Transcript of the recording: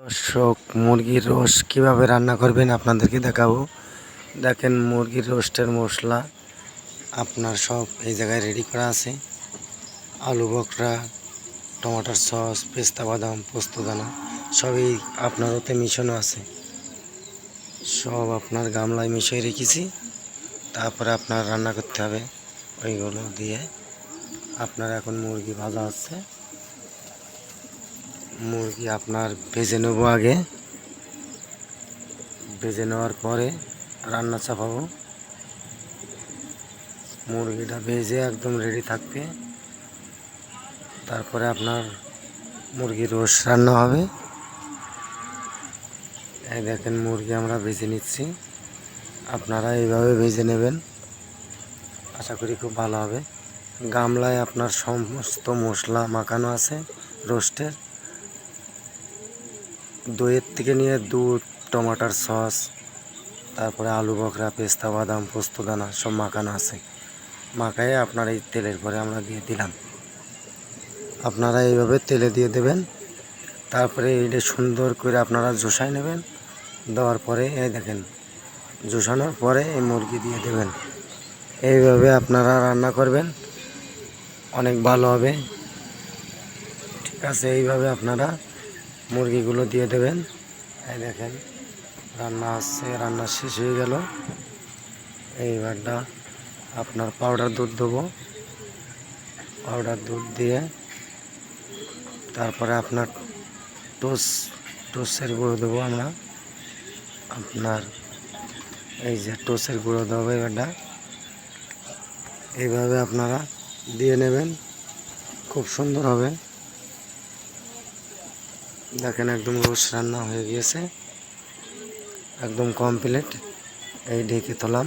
দর্শক, মুরগির রোস কীভাবে রান্না করবেন আপনাদেরকে দেখাবো। দেখেন, মুরগির রোস্টের মশলা আপনার সব এই জায়গায় রেডি করা আছে। আলু বকরা টমাটোর সস, পেস্তা বাদাম পোস্তদানা সবই আপনার ওতে মিশানো আছে। সব আপনার গামলায় মিশিয়ে রেখেছি। তারপরে আপনার রান্না করতে হবে। ওইগুলো দিয়ে আপনার এখন মুরগি ভাজা হচ্ছে। মুরগি আপনার ভেজে নেব আগে। ভেজে নেওয়ার পরে রান্না চাপাবো। মুরগিটা ভেজে একদম রেডি থাকবে। তারপরে আপনার মুরগির রোস রান্না হবে। এই দেখেন মুরগি আমরা ভেজে নিচ্ছি। আপনারা এইভাবে ভেজে নেবেন। আশা করি খুব ভালো হবে। গামলায় আপনার সমস্ত মশলা মাখানো আছে রোস্টের। দইয়ের থেকে নিয়ে দুধ, টমাটোর সস, তারপরে আলু বকরা, পেস্তা, বাদাম পোস্তদানা সব মাখানো আছে। মাখায়ে আপনার এই তেলের পরে আমরা দিয়ে দিলাম। আপনারা এইভাবে তেলে দিয়ে দেবেন। তারপরে এইটা সুন্দর করে আপনারা জোসাই নেবেন। দেওয়ার পরে এই দেখেন, জোসানোর পরে এই মুরগি দিয়ে দেবেন। এইভাবে আপনারা রান্না করবেন। অনেক ভালো হবে। ঠিক আছে, এইভাবে আপনারা মুরগিগুলো দিয়ে দেবেন। এই দেখেন, রান্না আসছে, রান্না শেষ হয়ে গেল। এইবারটা আপনার পাউডার দুধ দেবো। পাউডার দুধ দিয়ে তারপরে আপনার টোস, টোসের গুঁড়ো দেবো আমরা। আপনার এই যে টোসের গুঁড়ো দেবো এবারটা এইভাবে আপনারা দিয়ে নেবেন। খুব সুন্দর হবে। দেখেন একদম রোস রান্না হয়ে গিয়েছে। একদম কমপ্লিট এই ঢেকে তোলাম।